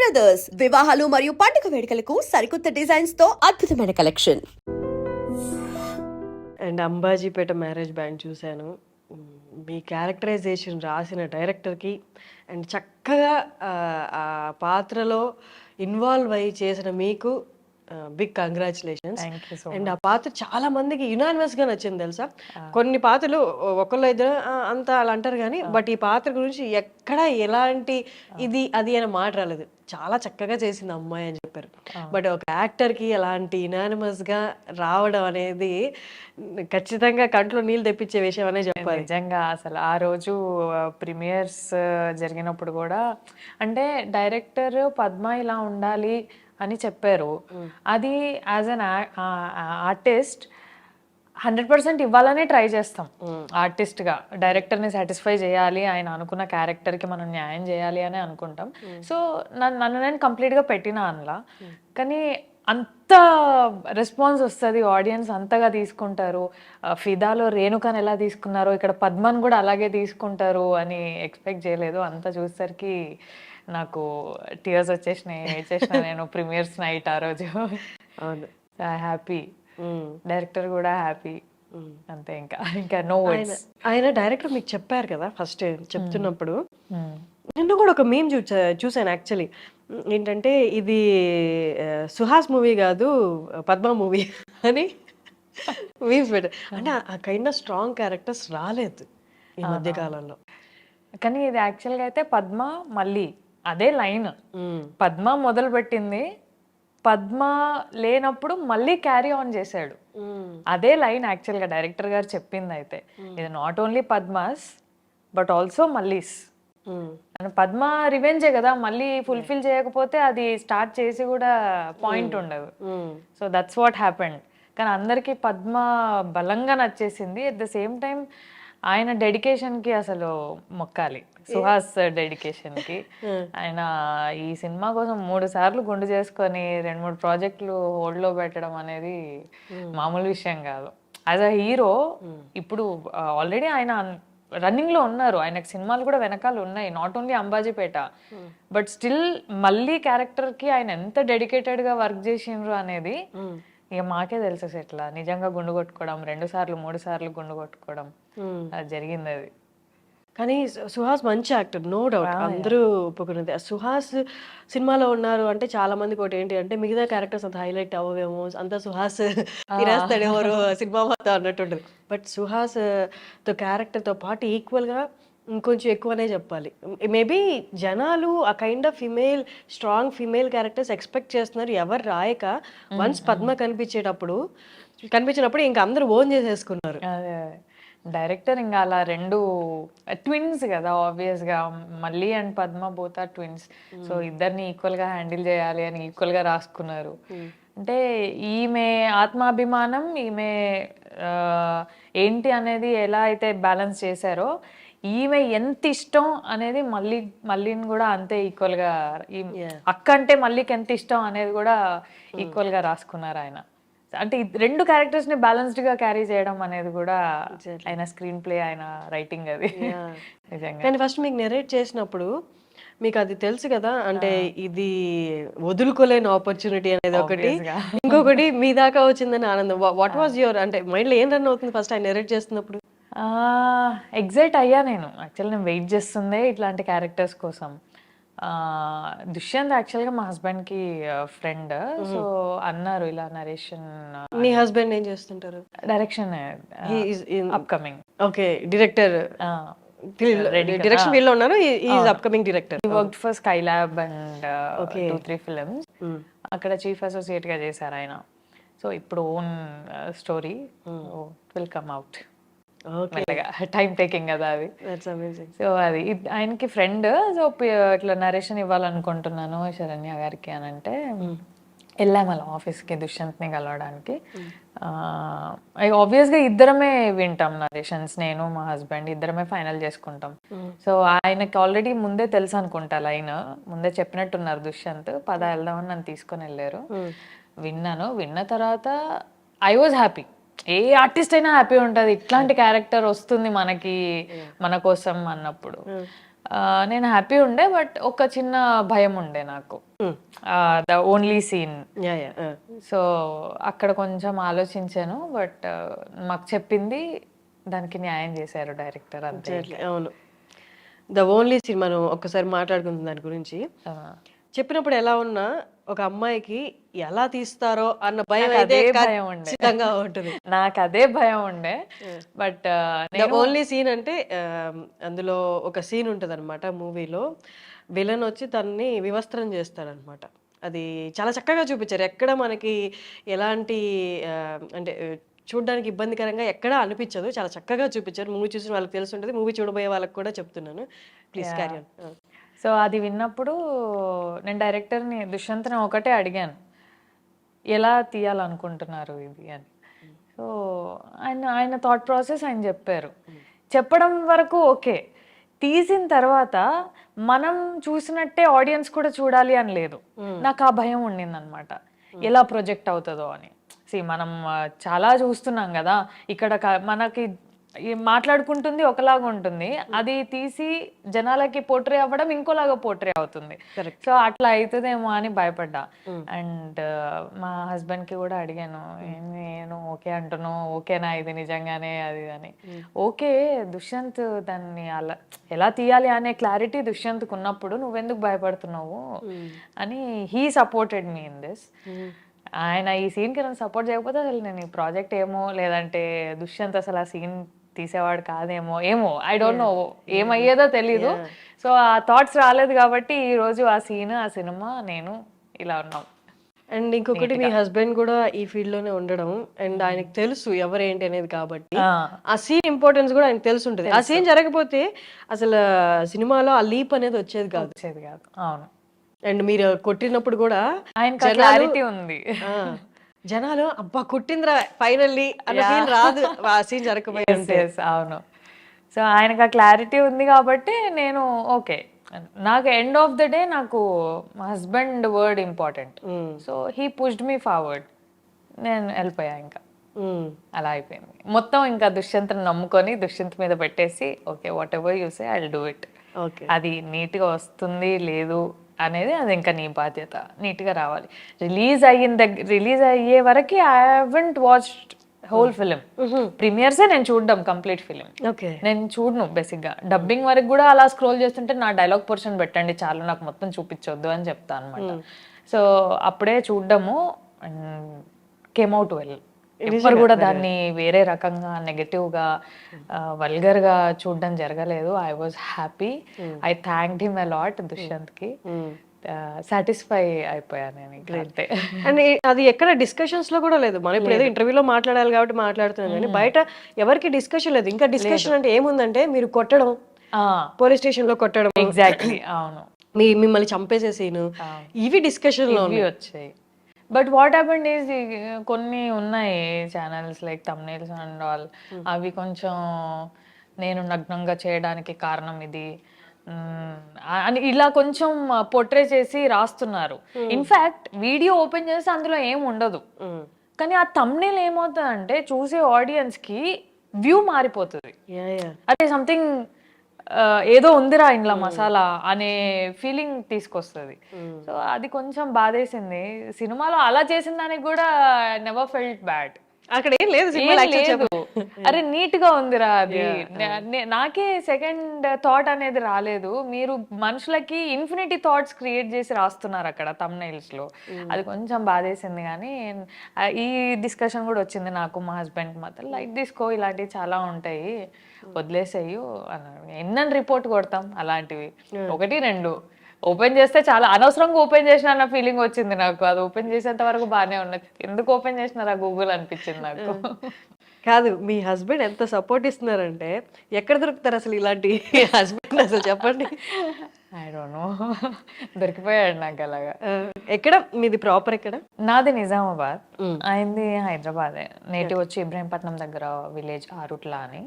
Brothers వివాహాలు మరియు పండుగ వేడుకలకు సరికొత్త డిజైన్స్తో అద్భుతమైన collection and Ambajipeta marriage band చూశాను. మీ క్యారెక్టరైజేషన్ రాసిన డైరెక్టర్కి అండ్ చక్కగా ఆ పాత్రలో ఇన్వాల్వ్ అయ్యి చేసిన మీకు బిగ్ కంగ్రాచులేషన్స్ అండ్ ఆ పాత్ర చాలా మందికి యునానిమస్గా నచ్చింది తెలుసా? కొన్ని పాత్రలు ఒకళ్ళు ఇద్దరు "ఆ, అంత అలా అంటారు కానీ బట్ ఈ పాత్ర గురించి ఎక్కడ ఎలాంటి ఇది అది అని మాట రాలేదు. చాలా చక్కగా చేసింది అమ్మాయి అని చెప్పారు. బట్ ఒక యాక్టర్కి ఎలాంటి యునానిమస్గా రావడం అనేది ఖచ్చితంగా కంట్లో నీళ్ళు తెప్పించే విషయం అనే చెప్పాలి. నిజంగా అసలు ఆ రోజు ప్రీమియర్స్ జరిగినప్పుడు కూడా అంటే డైరెక్టర్ పద్మ ఇలా ఉండాలి అని చెప్పారు. అది as an artist hundred percent ఇవ్వాలనే ట్రై చేస్తాం. ఆర్టిస్ట్గా డైరెక్టర్ని సాటిస్ఫై చేయాలి ఆయన అనుకున్న క్యారెక్టర్కి మనం న్యాయం చేయాలి అని అనుకుంటాం. సో నన్ను నన్ను నేను కంప్లీట్గా పెట్టిన అందులో కానీ అంత రెస్పాన్స్ వస్తుంది ఆడియన్స్ అంతగా తీసుకుంటారు. ఫిదాలో రేణుకని ఎలా తీసుకున్నారో ఇక్కడ పద్మన్ కూడా అలాగే తీసుకుంటారు అని ఎక్స్పెక్ట్ చేయలేదు. అంతా చూసేసరికి నాకు టీయర్స్ వచ్చేసినాయి వచ్చేసిన నేను ప్రీమియర్స్ నైట్ ఆ రోజు. అవును. హ్యాపీ మ్. డైరెక్టర్ కూడా హ్యాపీ అంతే ఇంకా. ఇంకా నో ఆయన వర్డ్స్ ఆయన డైరెక్టర్ మీకు చెప్పారు కదా ఫస్ట్ చెప్తున్నప్పుడు. నిన్న కూడా ఒక మీమ్ చూసా చూసాను యాక్చువల్లీ ఏంటంటే ఇది సుహాస్ మూవీ కాదు పద్మ మూవీ అని మీమ్స్ పెట్టారు అంటే ఆ కైండ్ ఆఫ్ స్ట్రాంగ్ క్యారెక్టర్స్ రాలేదు ఈ మధ్య కాలంలో కానీ ఇది యాక్చువల్గా అయితే పద్మ మళ్ళీ అదే లైన్. పద్మ మొదలు పెట్టింది పద్మ లేనప్పుడు మళ్ళీ క్యారీ ఆన్ చేశాడు. అదే లైన్ యాక్చువల్గా డైరెక్టర్ గారు చెప్పింది అయితే ఇది not only Padma's but also Malli's. Padma రివెంజే కదా మళ్ళీ ఫుల్ఫిల్ చేయకపోతే అది స్టార్ట్ చేసి కూడా పాయింట్ ఉండదు. సో దట్స్ వాట్ హ్యాపెండ్ కానీ అందరికీ పద్మ బలంగా నచ్చేసింది. అట్ ద సేమ్ టైం ఆయన డెడికేషన్కి అసలు మొక్కాలి. సుహాస్ డెడికేషన్కి. ఆయన ఈ సినిమా కోసం మూడు సార్లు గుండు చేసుకొని రెండు మూడు ప్రాజెక్టులు హోల్డ్లో పెట్టడం అనేది మామూలు విషయం కాదు. యాజ్ అ హీరో ఇప్పుడు ఆల్రెడీ ఆయన రన్నింగ్లో ఉన్నారు. ఆయనకు సినిమాలు కూడా వెనకాల ఉన్నాయి. Not only Ambajipeta but still మళ్ళీ క్యారెక్టర్కి ఆయన ఎంత డెడికేటెడ్గా వర్క్ చేసిండ్రు అనేది ఇక మాకే తెలుసు ఎట్లా నిజంగా గుండు కొట్టుకోవడం రెండు సార్లు మూడు సార్లు గుండు కొట్టుకోవడం. జరిగింది అది. కానీ సుహాస్ మంచి యాక్టర్ నో డౌట్. అందరూ ఒప్పుకున్నది. సుహాస్ సినిమాలో ఉన్నారు అంటే చాలా మందికి ఒకటి ఏంటి అంటే మిగతా క్యారెక్టర్స్ అంత హైలైట్ అవ్వవేమో. అంత సుహాస్ తినేస్తాడు ఎవరు సినిమా మొత్తం అన్నట్టు ఉంటుంది బట్ సుహాస్తో క్యారెక్టర్తో పాటు ఈక్వల్గా ఇంకొంచెం ఎక్కువనే చెప్పాలి. మేబీ జనాలు ఆ kind of female strong female characters expect చేస్తున్నారు. ఎవరు రాయక. వన్స్ పద్మ కనిపించేటప్పుడు కనిపించినప్పుడు ఇంకా అందరూ ఓన్ చేసేసుకున్నారు. డైరెక్టర్ ఇంకా అలా రెండు ట్విన్స్ కదా ఆబ్వియస్గా మళ్ళీ and Padma both are twins. So ఇద్దరిని ఈక్వల్గా హ్యాండిల్ చేయాలి అని ఈక్వల్గా రాసుకున్నారు. అంటే ఈమె ఆత్మాభిమానం ఈమె ఏంటి అనేది ఎలా అయితే బ్యాలెన్స్ చేశారో ఈమె ఎంత ఇష్టం అనేది మళ్ళీ మళ్ళీని కూడా అంతే ఈక్వల్గా ఈ అక్క అంటే మళ్ళీకి ఎంత ఇష్టం అనేది కూడా ఈక్వల్గా రాసుకున్నారు ఆయన. అంటే రెండు క్యారెక్టర్స్ని బ్యాలెన్స్డ్గా క్యారీ చేయడం అనేది కూడా ఆయన స్క్రీన్ ప్లే ఆయన రైటింగ్ అది. నిజంగా. కానీ ఫస్ట్ మీకు నెరేట్ చేసినప్పుడు మీకు అది తెలుసు కదా అంటే ఇది వదులుకోలేని ఆపర్చునిటీ అనేది ఒకటి. ఇంకొకటి మీ దాకా వచ్చిందని ఆనందం. వాట్ వాజ్ యువర్ అంటే మైండ్లో ఏం రన్ అవుతుంది ఫస్ట్ ఆయన నెరేట్ చేస్తున్నప్పుడు? ఎగ్జైట్ అయ్యా నేను. యాక్చువల్ నేను వెయిట్ చేస్తుందే ఇట్లాంటి క్యారెక్టర్స్ కోసం. దుష్యంత్ యాక్చువల్గా మా హస్బెండ్కి ఫ్రెండ్ సో అన్నారు ఇలా నరేషన్ మీ హస్బెండ్ ఏం చేస్తుంటారు? Direction upcoming okay director direction ఫీల్డ్లో ఉన్నారు is upcoming director work for sky lab and two three films అక్కడ చీఫ్ అసోసియేట్గా చేశారు ఆయన. సో ఇప్పుడు own story will come out మెల్లగా టైం టేకింగ్ కదా అది. సో అది. ఆయనకి ఫ్రెండ్ సో ఇట్లా నరేషన్ ఇవ్వాలనుకుంటున్నాను శరణ్య గారికి అని అంటే వెళ్ళాము అలా ఆఫీస్కి దుష్యంత్ని కలవడానికి. ఆబ్వియస్గా ఇద్దరమే వింటాం నరేషన్స్ నేను మా హస్బెండ్ ఇద్దరమే ఫైనల్ చేసుకుంటాం. సో ఆయనకి ఆల్రెడీ ముందే తెలుసు అనుకుంటా లైన్. ముందే చెప్పినట్టున్నారు దుష్యంత్ పద వెళ్దామని నన్ను తీసుకొని వెళ్ళారు. విన్నాను. విన్న తర్వాత I was happy a artist అయినా హ్యాపీ ఉంటుంది. ఇట్లాంటి క్యారెక్టర్ వస్తుంది మనకి మన కోసం అన్నప్పుడు. ఆ, నేను హ్యాపీ ఉండే బట్ ఒక చిన్న భయం ఉండే నాకు. ద ఓన్లీ సీన్ సో అక్కడ కొంచెం ఆలోచించాను బట్ మాకు చెప్పింది దానికి న్యాయం చేశారు డైరెక్టర్ అంతే. అవును. ద ఓన్లీ సీన్ మనం ఒక్కసారి మాట్లాడుకుందాం దాని గురించి. చెప్పినప్పుడు ఎలా ఉన్నా ఒక అమ్మాయికి ఎలా తీస్తారో అన్న భయం అదే భయం ఉండే. ఖచ్చితంగా ఉంటుంది. నాకు అదే భయం ఉండే. బట్ ఓన్లీ సీన్ అంటే అందులో ఒక సీన్ ఉంటుంది అనమాట మూవీలో. విలన్ వచ్చి తన్ని వివస్త్రం చేస్తాడనమాట అది చాలా చక్కగా చూపించారు. ఎక్కడ మనకి ఎలాంటి అంటే చూడ్డానికి ఇబ్బందికరంగా ఎక్కడా అనిపించదు. చాలా చక్కగా చూపించారు. మూవీ చూసిన వాళ్ళకి తెలిసి ఉంటుంది మూవీ చూడబోయే వాళ్ళకి కూడా చెప్తున్నాను. ప్లీజ్ క్యారీ సో అది విన్నప్పుడు నేను డైరెక్టర్ని దుష్యంత్ని ఒకటే అడిగాను. ఎలా తీయాలనుకుంటున్నారు ఇది అని. సో ఆయన ఆయన థాట్ ప్రాసెస్ ఆయన చెప్పారు. చెప్పడం వరకు ఓకే. తీసిన తర్వాత మనం చూసినట్టే ఆడియన్స్ కూడా చూడాలి అని లేదు. నాకు ఆ భయం ఉండిందనమాట ఎలా ప్రొజెక్ట్ అవుతుందో అని. సి మనం చాలా చూస్తున్నాం కదా. ఇక్కడ మనకి మాట్లాడుకుంటుంది ఒకలాగా ఉంటుంది. అది తీసి జనాలకి పోట్రే అవ్వడం ఇంకోలాగా పోట్రే అవుతుంది. సో అట్లా అవుతుందేమో అని భయపడ్డా. అండ్ మా హస్బెండ్కి కూడా అడిగాను "ఏం నేను ఓకే అంటున్నావు ఓకేనా ఇది నిజంగానే అది ఇది" అని. ఓకే దుష్యంత్ దాన్ని అలా ఎలా తీయాలి అనే క్లారిటీ దుష్యంత్కి ఉన్నప్పుడు నువ్వెందుకు భయపడుతున్నావు? అని he supported me in this ఆయన ఈ సీన్కి నన్ను సపోర్ట్ చేయకపోతే అసలు నేను ఈ ప్రాజెక్ట్ ఏమో లేదంటే దుష్యంత్ అసలు ఆ సీన్ తీసేవాడు కాదేమో ఏమో ఐ డోంట్ నో ఏమయ్యేదో తెలీదు. సో ఆ థాట్స్ రాలేదు కాబట్టి ఈ రోజు ఆ సీన్ ఆ సినిమా నేను ఇలా ఉన్నాం. అండ్ ఇంకొకటి మీ హస్బెండ్ కూడా ఈ ఫీల్డ్లోనే ఉండడం అండ్ ఆయనకు తెలుసు ఎవరేంటి అనేది కాబట్టి. ఆ. సీన్ ఇంపార్టెన్స్ కూడా ఆయనకు తెలిసి ఉంటుంది. ఆ సీన్ జరగకపోతే అసలు సినిమాలో ఆ లీప్ అనేది వచ్చేది కాదు. వచ్చేది కాదు. అవును. అండ్ మీరు కొట్టినప్పుడు కూడా జనాలు- క్లారిటీ ఉంది. జనాలు అబ్బా కొట్టిందిరా ఫైనల్లీ అన్న ఫీల్ రాదు. ఆ సీన్ జరగకపోయి yes, అవును. సో ఆయనకు ఆ క్లారిటీ ఉంది కాబట్టి నేను ఓకే. నాకు ఎండ్ ఆఫ్ ద డే నాకు మా husband word important so he pushed me forward నేను వెళ్ళిపోయా ఇంకా. అలా అయిపోయింది. మొత్తం ఇంకా దుష్యంత్ని నమ్ముకొని దుష్యంత్ మీద పెట్టేసి okay whatever you say I do it okay అది నీట్గా వస్తుంది లేదు అనేది అది ఇంకా నీ బాధ్యత. నీట్గా రావాలి. రిలీజ్ అయిన దగ్గర రిలీజ్ అయ్యే వరకు I haven't watched whole film. ప్రీమియర్సే నేను చూడడం కంప్లీట్ ఫిలిం. ఓకే. నేను చూడను బేసిక్గా. డబ్బింగ్ వరకు కూడా అలా స్క్రోల్ చేస్తుంటే నా డైలాగ్ పోర్షన్ పెట్టండి చాలు నాకు మొత్తం చూపించొద్దు అని చెప్తా అనమాట సో అప్పుడే చూడడము కేమ్ అవుట్ వెల్. ఎవ్వరు కూడా దాన్ని వేరే రకంగా నెగటివ్గా వల్గర్గా చూడడం జరగలేదు. I was happy I thank him a lot దుష్యంత్కి satisfy అయిపోయాను నేను అంతే. అండ్ అది ఎక్కడ డిస్కషన్స్లో కూడా లేదు. మనం ఇప్పుడు ఏదో ఇంటర్వ్యూలో మాట్లాడాలి కాబట్టి మాట్లాడుతున్నాం కానీ బయట ఎవరికి డిస్కషన్ లేదు. ఇంకా డిస్కషన్ అంటే ఏముందంటే మీరు కొట్టడం. పోలీస్ స్టేషన్లో కొట్టడం. ఎగ్జాక్ట్లీ అవును. మీ మిమ్మల్ని చంపేసే సీను ఇవి డిస్కషన్లో వచ్చాయి. బట్ వాట్ హ్యాపెండ్ ఈజ్ కొన్ని ఉన్నాయి channels like thumbnails and all అవి కొంచెం నేను నగ్నంగా చేయడానికి కారణం ఇది. మ్మ్, అని ఇలా కొంచెం పొట్రే చేసి రాస్తున్నారు. ఇన్ఫాక్ట్ వీడియో ఓపెన్ చేస్తే అందులో ఏం ఉండదు. కానీ ఆ తమ్నేల్ ఏమవుతుందంటే చూసే ఆడియన్స్కి వ్యూ మారిపోతుంది. అదే సంథింగ్ ఏదో ఉందిరా ఇంట్లో మసాలా అనే ఫీలింగ్ తీసుకొస్తుంది. సో అది కొంచెం బాధేసింది. సినిమాలో అలా చేసిన దానికి కూడా నెవర్ ఫెల్ట్ బ్యాడ్ అక్కడ ఏం లేదు అరే నీట్గా ఉందిరా అది. నాకే సెకండ్ థాట్ అనేది రాలేదు. మీరు మనుషులకి ఇన్ఫినిటీ థాట్స్ క్రియేట్ చేసి రాస్తున్నారు అక్కడ తమ్నైల్స్లో. అది కొంచెం బాధేసింది కానీ ఈ డిస్కషన్ కూడా వచ్చింది నాకు మా హస్బెండ్ మాత్రం. లైట్ తీసుకో ఇలాంటివి చాలా ఉంటాయి. వదిలేసేయు అన్నాడు. ఎన్నని రిపోర్ట్ కొడతాం? అలాంటివి. ఒకటి రెండు. ఓపెన్ చేస్తే చాలా అనవసరంగా ఓపెన్ చేసిన అన్న ఫీలింగ్ వచ్చింది నాకు. అది ఓపెన్ చేసేంత వరకు బాగానే ఉన్నది. ఎందుకు ఓపెన్ చేసినారా గూగుల్ అనిపించింది నాకు? కాదు మీ హస్బెండ్ ఎంత సపోర్ట్ ఇస్తున్నారంటే ఎక్కడ దొరుకుతారు అసలు ఇలాంటి హస్బెండ్ అసలు చెప్పండి? ఐ డోంట్ నో దొరికిపోయాడు నాకు అలాగా. ఆ, ఎక్కడ? మీది ప్రాపర్ ఎక్కడ? నాది నిజామాబాద్. అయింది హైదరాబాదే. నేటివ్ వచ్చి ఇబ్రహీంపట్నం దగ్గర విలేజ్ ఆరుట్లా అని.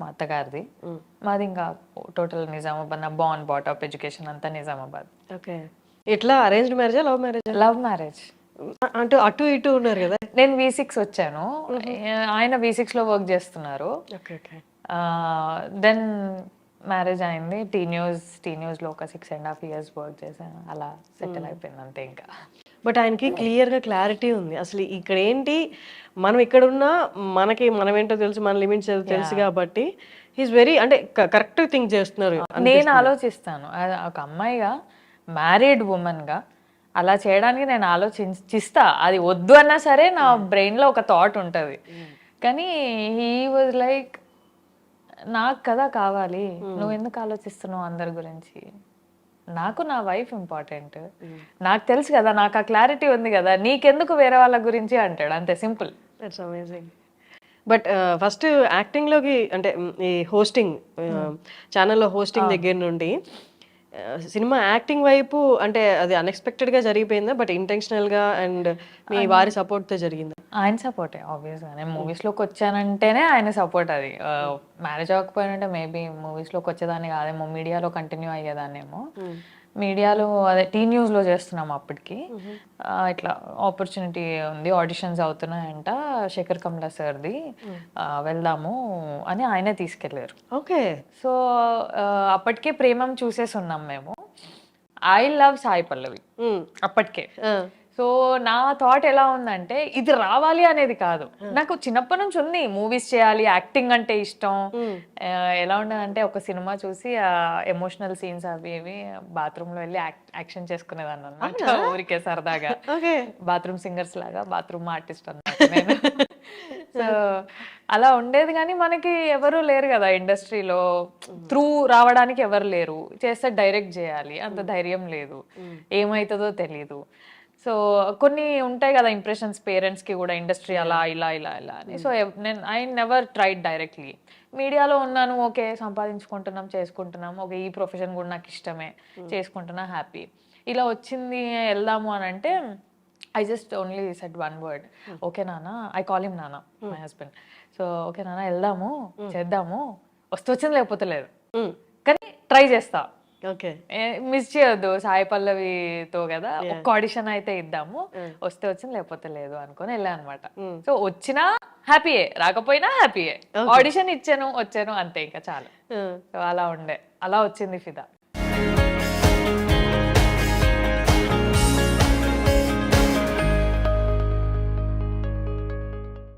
మా అత్తగారిది. మాది ఇంకా టోటల్ నిజామాబాద్ నా బాన్ బాటప్ ఎడ్యుకేషన్ అంతా నిజామాబాద్. ఓకే. ఎట్లా? అరేంజ్డ్ మ్యారేజా లవ్ మ్యారేజా లవ్ మ్యారేజ్ అంటూ అటు ఇటు ఉన్నారు కదా? నేను వి సిక్స్ వచ్చాను. ఆయన వి సిక్స్లో వర్క్ చేస్తున్నారు. దెన్ మ్యారేజ్ అయింది. టీ న్యూస్ టీ న్యూస్లో ఒక six and half years work చేశాను. అలా సెటిల్ అయిపోయింది అంతే ఇంకా. బట్ ఆయనకి క్లియర్గా క్లారిటీ ఉంది. అసలు ఇక్కడ ఏంటి మనం ఇక్కడ ఉన్నా మనకి మనం ఏంటో తెలుసు మన లిమిట్స్ తెలుసు కాబట్టి హీస్ వెరీ అంటే కరెక్ట్ థింక్ చేస్తున్నారు నేను ఆలోచిస్తాను. ఒక అమ్మాయిగా మ్యారీడ్గా అలా చేయడానికి నేను ఆలోచించిస్తా అది వద్దు అన్నా సరే నా brain లో ఒక థాట్ ఉంటుంది. కానీ హీ వాజ్ లైక్ నాకు కదా కావాలి. నువ్వు ఎందుకు ఆలోచిస్తున్నావు అందరి గురించి? నాకు నా వైఫ్ ఇంపార్టెంట్ నాకు తెలుసు కదా నాకు ఆ క్లారిటీ ఉంది కదా నీకెందుకు వేరే వాళ్ళ గురించి అంటాడు. అంతే simple that's amazing but first యాక్టింగ్లోకి అంటే ఈ హోస్టింగ్ ఛానల్లో హోస్టింగ్ దగ్గర నుండి సినిమా యాక్టింగ్ వైపు అంటే అది అన్ఎక్స్పెక్టెడ్గా జరిగిపోయిందా? బట్ ఇంటెన్షనల్గా అండ్ మీ వారి సపోర్ట్తో జరిగిందా? ఆయన సపోర్టే ఆబ్వియస్గా నేను మూవీస్లోకి వచ్చానంటేనే ఆయన సపోర్ట్ అది. మ్యారేజ్ అవ్వకపోయినంటే మేబీ మూవీస్లోకి వచ్చేదాన్ని కాదేమో మీడియాలో కంటిన్యూ అయ్యేదాన్నేమో. మీడియాలో అదే టీ న్యూస్లో చేస్తున్నాం అప్పటికి. ఇట్లా ఆపర్చునిటీ ఉంది ఆడిషన్స్ అవుతున్నాయంట శేఖర్ కమలా సార్ది. వెళ్దాము అని ఆయనే తీసుకెళ్ళారు. ఓకే. సో అప్పటికే ప్రేమం చూసేసి ఉన్నాం మేము. I love Sai Pallavi. అప్పటికే. సో నా థాట్ ఎలా ఉందంటే ఇది రావాలి అనేది కాదు. నాకు చిన్నప్పటి నుంచి ఉంది. మూవీస్ చేయాలి యాక్టింగ్ అంటే ఇష్టం. ఎలా ఉండదంటే ఒక సినిమా చూసి ఎమోషనల్ సీన్స్ అవి ఇవి బాత్రూమ్లో వెళ్ళి యాక్షన్ చేసుకునేదాన్ని అన్నమాట. ఊరికే సరదాగా. బాత్రూమ్ సింగర్స్ లాగా బాత్రూమ్ ఆర్టిస్ట్ అన్నమాట నేను. సో అలా ఉండేది కానీ మనకి ఎవరు లేరు కదా ఇండస్ట్రీలో. త్రూ రావడానికి ఎవరు లేరు. చేస్తే డైరెక్ట్ చేయాలి. అంత ధైర్యం లేదు. ఏమవుతుందో తెలీదు. సో కొన్ని ఉంటాయి కదా ఇంప్రెషన్స్ పేరెంట్స్కి కూడా ఇండస్ట్రీ అలా ఇలా ఇలా ఇలా అని. సో నేను ఐ నెవర్ ట్రైడ్ డైరెక్ట్లీ మీడియాలో ఉన్నాను ఓకే సంపాదించుకుంటున్నాం చేసుకుంటున్నాం ఓకే ఈ ప్రొఫెషన్ కూడా నాకు ఇష్టమే చేసుకుంటున్నా హ్యాపీ ఇలా వచ్చింది వెళ్దాము అని అంటే I just only set one word okay నాన్న ఐ కాల్ హిమ్ నాన్న మై హస్బెండ్ సో ఓకే నాన్న వెళ్దాము చేద్దాము వస్తే వచ్చింది లేకపోతే లేదు. కానీ ట్రై చేస్తా. ఓకే. మిస్ చేయొద్దు సాయి పల్లవితో కదా. ఒక్క ఆడిషన్ అయితే ఇద్దాము. వస్తే వచ్చింది లేకపోతే లేదు అనుకొని వెళ్ళా అనమాట సో వచ్చినా హ్యాపీయే రాకపోయినా హ్యాపీయే ఆడిషన్ ఇచ్చాను వచ్చాను అంతే ఇంకా చాలు. సో అలా ఉండే. అలా వచ్చింది ఫిదా.